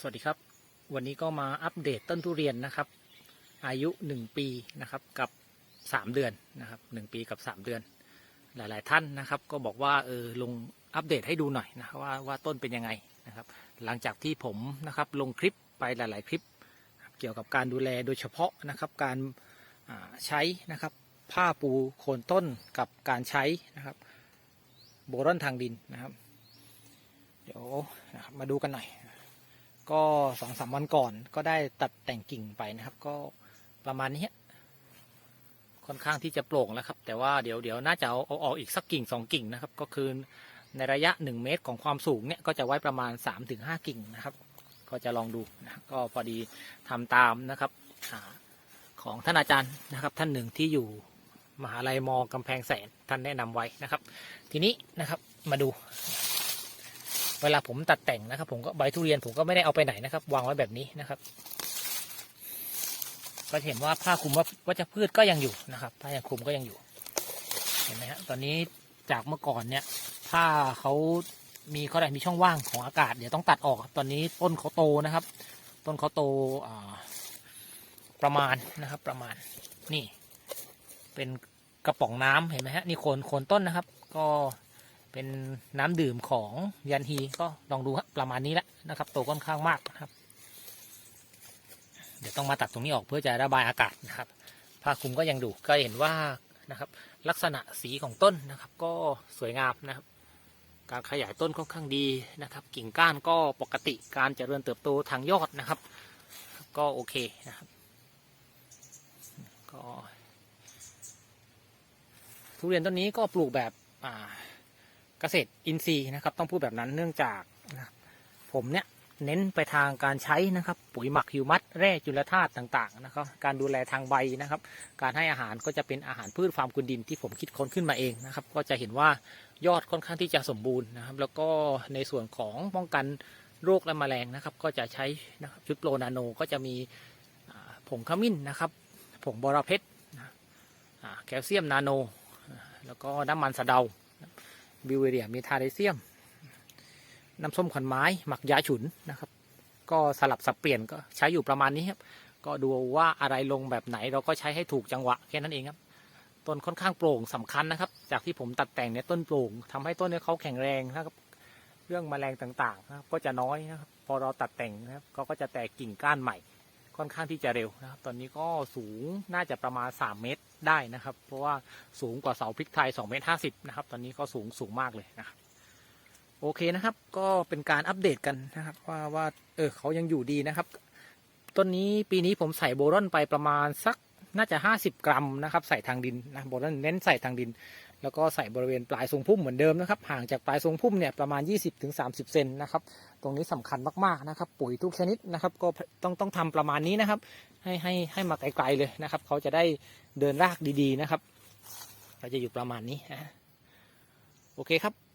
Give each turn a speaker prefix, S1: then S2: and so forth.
S1: สวัสดีครับ วันนี้ก็มาอัปเดตต้นทุเรียนนะครับ อายุ 1 ปีนะครับกับ 3 เดือนนะครับ1ปีกับ 3 เดือน หลาย ๆ ท่านนะครับ ก็บอกว่าเออลงอัปเดตให้ดูหน่อยนะว่าว่าต้นเป็นยังไงนะครับ หลังจากที่ผมนะครับลงคลิปไปหลาย ๆ คลิป เกี่ยวกับการดูแลโดยเฉพาะนะครับการาใช้นะครับผ้าปูโคนต้นกับการใช้นะครับโบรอนทางดินนะครับ เดี๋ยวมาดูกันหน่อย ก็สองสามวันก่อนก็ได้ตัดแต่งกิ่งไปนะครับ ก็ประมาณนี้ค่อนข้างที่จะโปร่งแล้วครับ แต่ว่าเดี๋ยวเดี๋ยวน่าจะเอาเอาออกอีกสักกิ่งสองกิ่งนะครับ ก็คือในระยะหนึ่งเมตรของความสูงเนี่ยก็จะไว้ประมาณ3าถึงห้ากิ่งนะครับ ก็จะลองดูนะก็พอดีทำตามนะครับของท่านอาจารย์นะครับ ท่านหนึ่งที่อยู่มหาลัยมกำแพงแสนท่านแนะนำไว้นะครับ ทีนี้นะครับมาดู เวลาผมตัดแต่งนะครับ ผมก็ใบทุเรียนผมก็ไม่ได้เอาไปไหนนะครับ วางไว้แบบนี้นะครับ ก็เห็นว่าผ้าคลุมว่าวัชพืชก็ยังอยู่นะครับ ผ้ายังคลุมก็ยังอยู่ เห็นไหมฮะตอนนี้จากเมื่อก่อนเนี่ย ผ้าเขามีเขาได้มีช่องว่างของอากาศเดี๋ยวต้องตัดออก ตอนนี้ต้นเขาโตนะครับ ต้นเขาโตประมาณนะครับ ประมาณนี่ เป็นกระป๋องน้ำเห็นไหมฮะนี่โคนโคนต้นนะครับ ก็ เป็นน้ำดื่มของยันฮีก็ลองดูครับประมาณนี้แหละนะครับโตค่อนข้างมากนะครับ เดี๋ยวต้องมาตัดตรงนี้ออกเพื่อจะระบายอากาศนะครับผ้าคลุมก็ยังดูก็เห็นว่านะครับ ลักษณะสีของต้นนะครับ ก็สวยงามนะครับ การขยายต้นค่อนข้างดีนะครับ กิ่งก้านก็ปกติการเจริญเติบโตทางยอดนะครับ ก็โอเคนะครับ ก็ทุเรียนต้นนี้ก็ปลูกแบบอ่า เกษตรอินทรีย์นะครับ ต้องพูดแบบนั้นเนื่องจากนะผมเนี่ยเน้นไปทางการใช้นะครับ ปุ๋ยหมักฮิวมัสแร่จุลธาตุต่างๆนะครับ การดูแลทางใบนะครับ การให้อาหารก็จะเป็นอาหารพืชฟาร์มกุนดินที่ผมคิดค้นขึ้นมาเองนะครับ ก็จะเห็นว่ายอดค่อนข้างที่จะสมบูรณ์นะครับ แล้วก็ในส่วนของป้องกันโรคและแมลงนะครับ ก็จะใช้นะครับชุดโปรนาโนก็จะมีผงขมิ้นนะครับ ผงบอระเพ็ดแคลเซียมนาโน แล้วก็น้ำมันสะเดา บิวเวเรียมีทาเรเซียม น้ำส้มขวัญไม้หมักยาฉุนนะครับ ก็สลับสับเปลี่ยนก็ใช้อยู่ประมาณนี้ครับ ก็ดูว่าอะไรลงแบบไหนเราก็ใช้ให้ถูกจังหวะแค่นั้นเองครับต้นค่อนข้างโปร่งสำคัญนะครับ จากที่ผมตัดแต่งเนี่ยต้นโปร่งทำให้ต้นเนี่ยเขาแข็งแรงนะครับ เรื่องแมลงต่างๆนะครับก็จะน้อยนะครับ พอเราตัดแต่งนะครับเขาก็จะแตกกิ่งก้านใหม่ ค่อนข้างที่จะเร็วนะครับ ตอนนี้ก็สูงน่าจะประมาณ 3 เมตรได้นะครับ เพราะว่าสูงกว่าเสาพริกไทย2เมตร50นะครับ ตอนนี้ก็สูงสูงมากเลยนะครับ โอเคนะครับ ก็เป็นการอัปเดตกันนะครับ ว่าว่าเออเขายังอยู่ดีนะครับ ต้นนี้ปีนี้ผมใส่โบรอนไปประมาณสักน่าจะ 50 กรัมนะครับ ใส่ทางดินนะโบรอนเน้นใส่ทางดิน แล้วก็ใส่บริเวณปลายทรงพุ่มเหมือนเดิมนะครับห่างจากปลายทรงพุ่มเนี่ยประมาณ 20-30 เซนนะครับตรงนี้สำคัญมากๆนะครับปุ๋ยทุกชนิดนะครับก็ต้องต้องทำประมาณนี้นะครับให้ให้ให้มาไกลๆเลยนะครับเขาจะได้เดินรากดีๆนะครับเราจะอยู่ประมาณนี้นะโอเคครับ